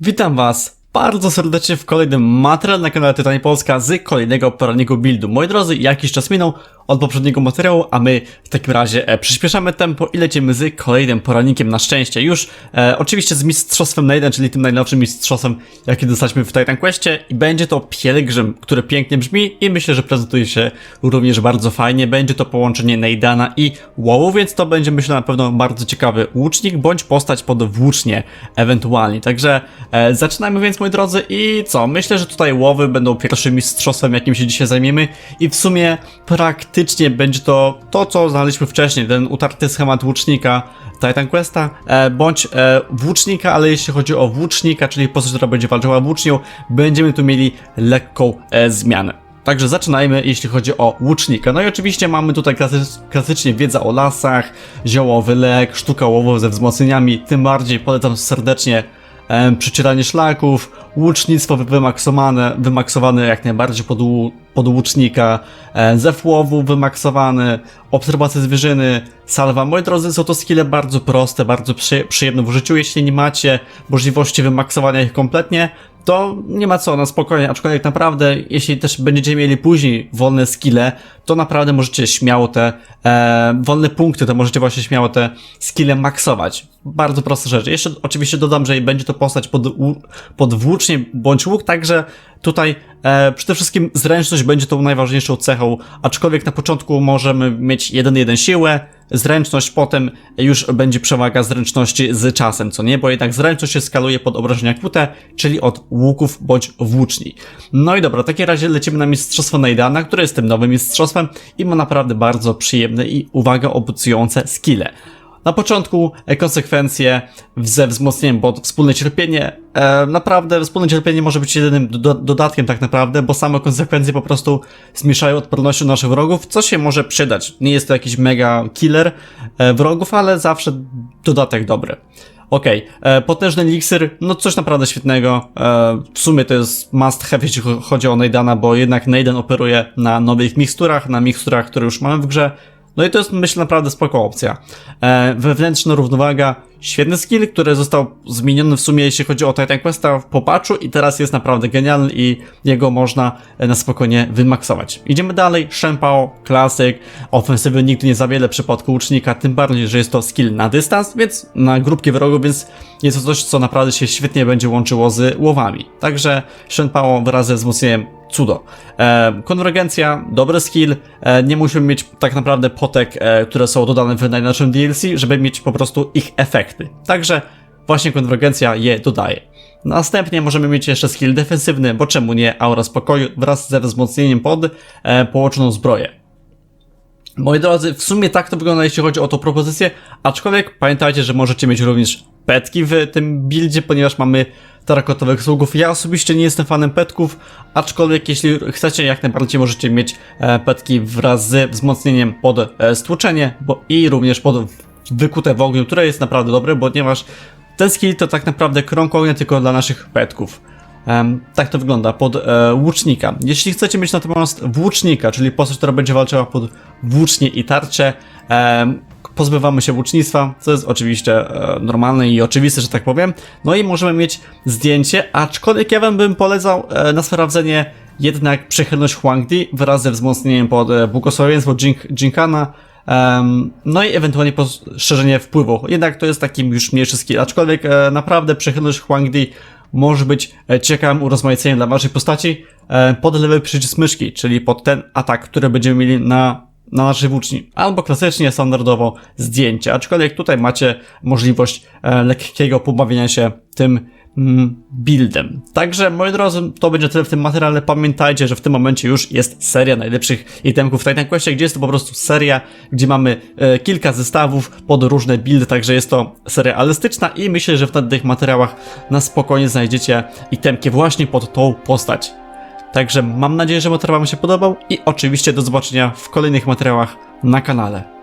Witam Was bardzo serdecznie w kolejnym materiale na kanale Tytanie Polska z kolejnego porannego buildu. Moi drodzy, jakiś czas minął od poprzedniego materiału, a my w takim razie e, przyspieszamy tempo i lecimy z kolejnym porannikiem na szczęście. Już e, oczywiście z mistrzostwem na jeden, czyli tym najnowszym mistrzostwem, jaki dostaliśmy w Titan Questie i będzie to pielgrzym, który pięknie brzmi i myślę, że prezentuje się również bardzo fajnie. Będzie to połączenie Neidana i WoWu, więc to będzie myślę na pewno bardzo ciekawy łucznik, bądź postać pod włócznie ewentualnie. Także e, zaczynamy więc moi drodzy i co? Myślę, że tutaj łowy będą pierwszym mistrzostwem, jakim się dzisiaj zajmiemy i w sumie praktycznie będzie to to, co znaliśmy wcześniej, ten utarty schemat łucznika Titan Questa, e, bądź e, włócznika, ale jeśli chodzi o włócznika, czyli postać, która będzie walczyła włócznią, będziemy tu mieli lekką e, zmianę. Także zaczynajmy, jeśli chodzi o łucznika. No i oczywiście mamy tutaj klasy, klasycznie wiedza o lasach, ziołowy lek, sztuka łowu ze wzmocnieniami, tym bardziej polecam serdecznie przecieranie szlaków, łucznictwo wymaksowane, wymaksowane jak najbardziej pod, pod łucznika, e, zew łowu wymaksowany, obserwacja zwierzyny, salwa. Moi drodzy, są to skille bardzo proste, bardzo przy, przyjemne w użyciu. Jeśli nie macie możliwości wymaksowania ich kompletnie, to nie ma co, na spokojnie, aczkolwiek naprawdę, jeśli też będziecie mieli później wolne skille, to naprawdę możecie śmiało te e, wolne punkty, to możecie właśnie śmiało te skille maksować. Bardzo proste rzeczy. Jeszcze oczywiście dodam, że będzie to postać pod, pod włócznie bądź łuk, także tutaj e, przede wszystkim zręczność będzie tą najważniejszą cechą, aczkolwiek na początku możemy mieć 1-1 siłę, zręczność, potem już będzie przewaga zręczności z czasem, co nie? Bo jednak zręczność się skaluje pod obrażenia kłute, czyli od łuków bądź włóczni. No i dobra, w takim razie lecimy na Mistrzostwo Neidana, które jest tym nowym mistrzostwem i ma naprawdę bardzo przyjemne i uwaga obiecujące skille. Na początku e, konsekwencje ze wzmocnieniem, bo wspólne cierpienie, e, naprawdę wspólne cierpienie może być jedynym do, dodatkiem tak naprawdę, bo same konsekwencje po prostu zmniejszają odpornością naszych wrogów, co się może przydać. Nie jest to jakiś mega killer e, wrogów, ale zawsze dodatek dobry. Okej, e, potężny eliksir, no coś naprawdę świetnego. E, w sumie to jest must have, jeśli cho- chodzi o Neidana, bo jednak Neidan operuje na nowych miksturach, na miksturach, które już mamy w grze. No i to jest myślę naprawdę spoko opcja. E, wewnętrzna równowaga, świetny skill, który został zmieniony w sumie jeśli chodzi o Titan Questa po patchu i teraz jest naprawdę genialny i jego można e, na spokojnie wymaksować. Idziemy dalej, Shenpao, klasyk, ofensywy nigdy nie za wiele w przypadku łucznika, tym bardziej, że jest to skill na dystans, więc na grupki wrogów, więc jest to coś, co naprawdę się świetnie będzie łączyło z łowami. Także Shenpao wraz ze wzmocnieniem cudo. E, konwergencja, dobry skill, e, nie musimy mieć tak naprawdę potek, e, które są dodane w najnowszym DLC, żeby mieć po prostu ich efekty. Także właśnie konwergencja je dodaje. Następnie możemy mieć jeszcze skill defensywny, bo czemu nie aura spokoju wraz ze wzmocnieniem pod e, połączoną zbroję. Moi drodzy, w sumie tak to wygląda, jeśli chodzi o tą propozycję, aczkolwiek pamiętajcie, że możecie mieć również petki w tym buildzie, ponieważ mamy tarakotowych sługów. Ja osobiście nie jestem fanem petków, aczkolwiek jeśli chcecie, jak najbardziej możecie mieć e, petki wraz z wzmocnieniem pod e, stłuczenie bo, i również pod wykute w ogniu, które jest naprawdę dobre, ponieważ ten skill to tak naprawdę krąg ognia tylko dla naszych petków. Em, tak to wygląda pod e, łucznika. Jeśli chcecie mieć natomiast włócznika, czyli postać, która będzie walczyła pod włócznie i tarcze, em, pozbywamy się włócznictwa, co jest oczywiście e, normalne i oczywiste, że tak powiem. No i możemy mieć zdjęcie, aczkolwiek ja wam bym polecał e, na sprawdzenie jednak przychylność Huangdi wraz ze wzmocnieniem pod e, błogosławieństwo Jink, Jinkana, Em, no i ewentualnie poszerzenie wpływu. Jednak to jest taki już mniejszy skill, aczkolwiek e, naprawdę przychylność Huangdi może być e, ciekawym urozmaiceniem dla waszej postaci e, pod lewy przycisk myszki, czyli pod ten atak, który będziemy mieli na, na naszej włóczni. Albo klasycznie, standardowo zdjęcie, aczkolwiek tutaj macie możliwość e, lekkiego pobawienia się tym mm, buildem. Także, moi drodzy, to będzie tyle w tym materiale. Pamiętajcie, że w tym momencie już jest seria najlepszych itemków w Titan Questie, gdzie jest to po prostu seria, gdzie mamy e, kilka zestawów pod różne buildy, także jest to seria elastyczna i myślę, że w tych materiałach na spokojnie znajdziecie itemki właśnie pod tą postać. Także mam nadzieję, że materiał Wam się podobał i oczywiście do zobaczenia w kolejnych materiałach na kanale.